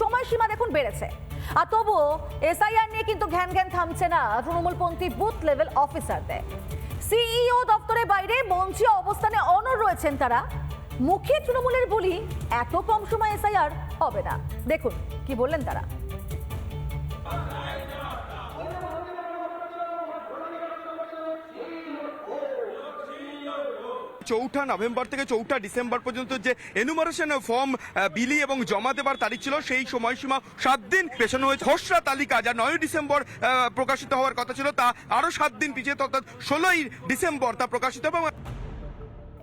সময়সীমা দেখুন বেড়েছে। আর তবুও এসআইআর নিয়ে কিন্তু ঘ্যান ঘ্যান থামছে না তৃণমূলপন্থী বুথ লেভেল অফিসারদের। সিইও দপ্তরের বাইরে মঞ্চে অবস্থানে অনর রয়েছেন তারা। মুখে তৃণমূলের বলি এত কম সময় এসআইআর হবে না। দেখুন, কি বললেন তারা। চৌঠা নভেম্বর থেকে চৌঠা ডিসেম্বর পর্যন্ত যে এনুমারেশন ফর্ম বিলি এবং জমা দেবার তারিখ ছিল সেই সময়সীমা সাত দিন পেছানো হয়েছে। খসড়া তালিকা যা নয় ডিসেম্বর আহ, প্রকাশিত হওয়ার কথা ছিল তা আরও সাত দিন পিছিয়ে অর্থাৎ ষোলোই ডিসেম্বর তা প্রকাশিত হবে। এবং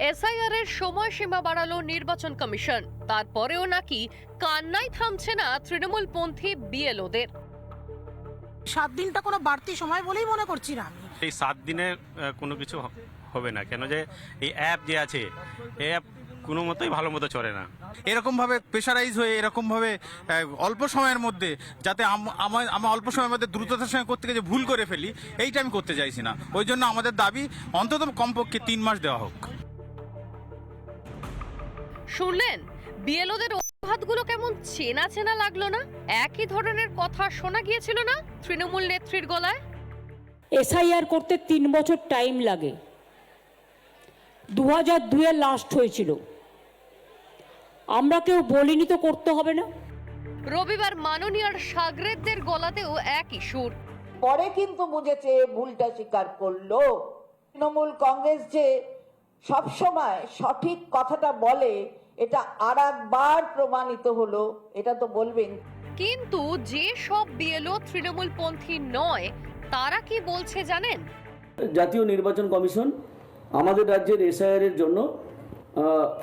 এসআইআর এর সময়সীমা বাড়ালো নির্বাচন কমিশন। তারপরেও নাকি কান্নাই থামছে না তৃণমূলপন্থী বিএলওদের। সাত দিনটা কোনো বাড়তি সময় বলেই মনে করছি না আমি। এই সাত দিনে কোনো কিছু হবে না। কেন যে এই অ্যাপ যে আছে এই অ্যাপ কোনো মতোই ভালো মতো চলে না। এরকমভাবে প্রেশারাইজ হয়ে এরকমভাবে অল্প সময়ের মধ্যে যাতে আম- আমার আমার অল্প সময়ের মধ্যে দ্রুততার সঙ্গে করতে গিয়ে ভুল করে ফেলি এইটা আমি করতে চাইছি না। ওই জন্য আমাদের দাবি অন্তত কমপক্ষে তিন মাস দেওয়া হোক। শুনলেন? বিএলওদের অজুহাতগুলো কেমন চেনা চেনা লাগল না? একই ধরনের কথা শোনা গিয়েছিল না তৃণমূল নেত্রীর গলায়? এসআইআর করতে তিন বছর টাইম লাগে। দু হাজার দুয়ে লাস্ট হয়েছিল। আমরা কেউ বলিনি তো করতে হবে না। রবিবার মাননীয়ার সাগরেদদের গলাতেও একই সুর। পরে কিন্তু বুঝেছে ভুলটা স্বীকার করল। তৃণমূল কংগ্রেস যে সবসময় সঠিক কথাটা বলে এটা আর একবার প্রমাণিত হলো এটা তো বলবেন। কিন্তু যে সব বিএলও তৃণমূলপন্থী নয় তারা কি বলছে জানেন? জাতীয় নির্বাচন কমিশন আমাদের রাজ্যের এসআইআর এর জন্য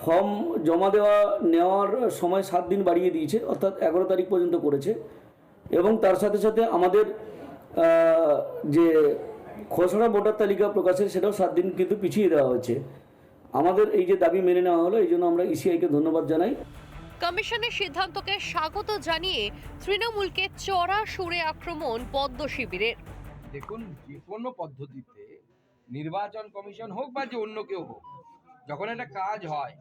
ফর্ম জমা দেওয়া নেওয়ার সময় সাত দিন বাড়িয়ে দিয়েছে অর্থাৎ এগারো তারিখ পর্যন্ত করেছে। এবং তার সাথে সাথে আমাদের যে খসড়া ভোটার তালিকা প্রকাশের সেটাও সাত দিন কিন্তু পিছিয়ে দেওয়া হয়েছে। আমাদের এই যে দাবি মেনে নেওয়া হলো এই জন্য আমরা ইসিআইকে ধন্যবাদ জানাই। কমিশনের সিদ্ধান্তকে স্বাগত জানিয়ে তৃণমূলকে চড়া সুরে আক্রমণ পদ্ম শিবিরের। দেখুন যে কোনো পদ্ধতিতে নির্বাচন কমিশন হোক বা যে অন্য কেউ হোক, যখন একটা কাজ হয়,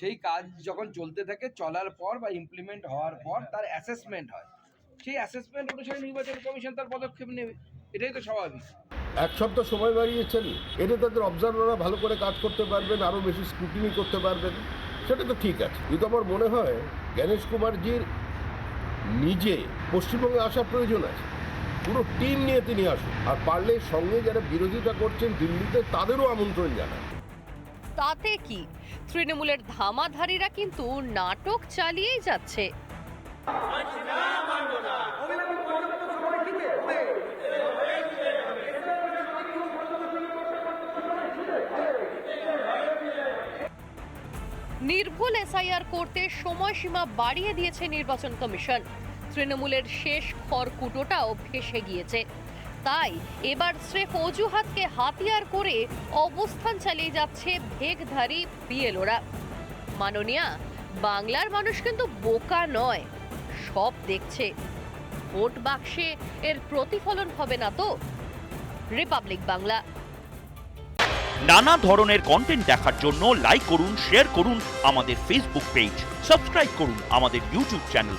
সেই কাজ যখন চলতে থাকে, চলার পর বা ইমপ্লিমেন্ট হওয়ার পর তার অ্যাসেসমেন্ট হয়। সেই অ্যাসেসমেন্ট অনুসারে নির্বাচন কমিশন তার পদক্ষেপ নেবে। এটাই তো স্বাভাবিক। এক সপ্তাহ সময় বাড়িয়েছেন। এতে তাদের অবজারভাররা ভালো করে কাজ করতে পারবেন, আরও বেশি স্ক্রুটিনি করতে পারবেন। সেটা তো ঠিক আছে। কিন্তু আমার মনে হয়, জ্ঞানেশ কুমারজির নিজে পশ্চিমবঙ্গে আসার প্রয়োজন আছে। পুরো টিম নিয়ে তিনি আসুন। আর পারলে সঙ্গে যারা বিরোধিতা করছেন দিল্লিতে, তাদেরও আমন্ত্রণ জানান। তাতে কি? তৃণমূলের ধামাধারীরা কিন্তু নাটক চালিয়েই যাচ্ছে। নির্ভুল এসআইআর করতে সময়সীমা বাড়িয়ে দিয়েছে নির্বাচন কমিশন। তৃণমূলের শেষ খড়কুটোটাও ভেসে গিয়েছে। তাই এবার স্রেফ অজুহাতকে হাতিয়ার করে অবস্থান চালিয়ে যাচ্ছে ভেগধারী বিএলওরা। মাননীয়া, বাংলার মানুষ কিন্তু বোকা নয়, সব দেখছে। ভোট বাক্সে এর প্রতিফলন হবে না তো? রিপাবলিক বাংলা। নানা ধরনের কন্টেন্ট দেখার জন্য লাইক করুন শেয়ার করুন আমাদের ফেসবুক পেজ সাবস্ক্রাইব করুন আমাদের ইউটিউব চ্যানেল